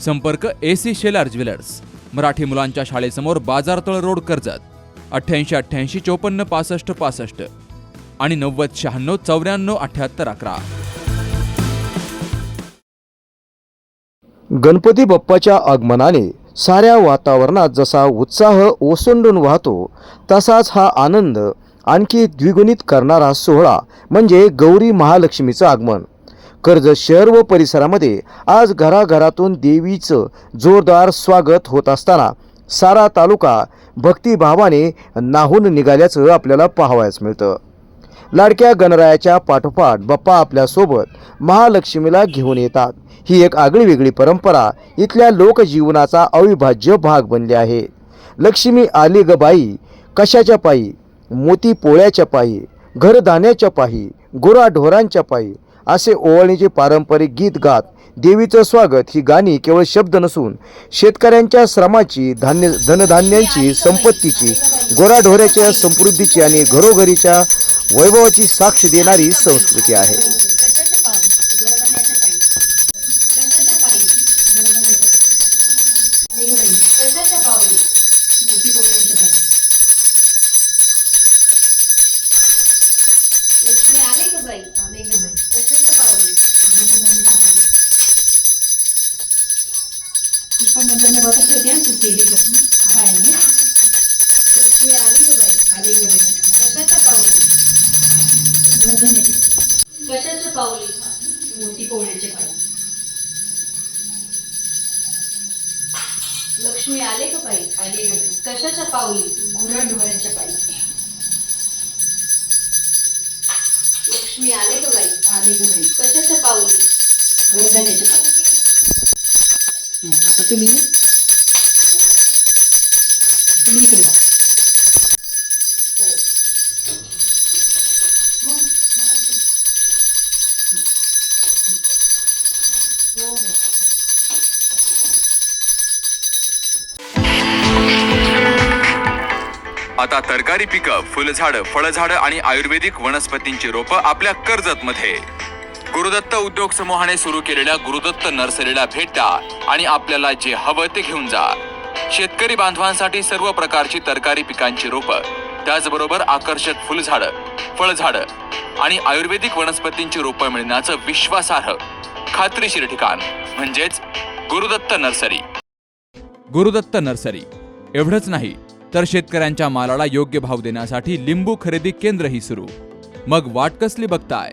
संपर्क A C Shelar jewellers Marathi मुलांच्या शाळेसमोर बाजारतळ रोड कर्जत. अठ्ठ्याऐंशी अठ्ठ्याऐंशी चोपन्न पासष्ट पासष्ट. आणि नव्वद शहाण्णव चौऱ्याण्णव अठ्ठ्याहत्तर अकरा. गणपती बाप्पाच्या आगमनाने साऱ्या वातावरणात जसा उत्साह ओसंडून वाहतो तसाच हा आनंद आणखी द्विगुणित करणारा सोहळा म्हणजे गौरी महालक्ष्मीचं आगमन. कर्जत शहर व परिसरामध्ये आज घराघरातून देवीचं जोरदार स्वागत होत असताना सारा तालुका भक्तिभावाने नाहून निघाल्याचं आपल्याला पाहावयास मिळतं. लाडक्या गणरायाच्या पाठोपाठ बाप्पा आपल्यासोबत महालक्ष्मीला घेऊन येतात. ही एक आगळीवेगळी परंपरा इथल्या लोकजीवनाचा अविभाज्य भाग बनली आहे. लक्ष्मी आली ग बाई कशाच्या पायी? मोती पोळ्याच्या पायी घरधान्याच्या पायी गुराढोरांच्या पायी असे ओवाळणीचे पारंपरिक गीत गात. देवीचं स्वागत ही गाणी केवळ शब्द नसून शेतकऱ्यांच्या श्रमाची धान्य धनधान्यांची संपत्तीची गोराढोऱ्याच्या समृद्धीची आणि घरोघरीच्या वैभवाची साक्ष देणारी संस्कृती आहे. लक्ष्मी लक्ष्मी आली का बाई आली का बाई कशाचं पावली कशाचं पावली मोठी पोळ्याचे पावली लक्ष्मी आले का बाई? आले का बाई कशाच्या पावली गुरा ढोऱ्याच्या पायी लक्ष्मी आले का बाई? आले का बाई कशाच्या पावली गोरधान्याचे पाणी आता तुम्ही? तुम्ही इकडे जा आता तरकारी पिकं फुलझाडं फळझाडं आणि आयुर्वेदिक वनस्पतींची रोपं आपल्या कर्जतमध्ये. गुरुदत्त उद्योग समूहाने सुरू केलेल्या गुरुदत्त नर्सरीला भेट द्या आणि आपल्याला जे हवं ते घेऊन जा. शेतकरी बांधवांसाठी सर्व प्रकारची तरकारी पिकांची रोपं त्याचबरोबर आकर्षक फुलझाडं फळझाडं आणि आयुर्वेदिक वनस्पतींची रोपं मिळण्याचं विश्वासार्ह खात्रीशीर ठिकाण म्हणजेच गुरुदत्त नर्सरी. गुरुदत्त नर्सरी. एवढंच नाही तर शेतकऱ्यांच्या मालाला योग्य भाव देण्यासाठी लिंबू खरेदी केंद्रही सुरू. मग वाट कसली बघताय?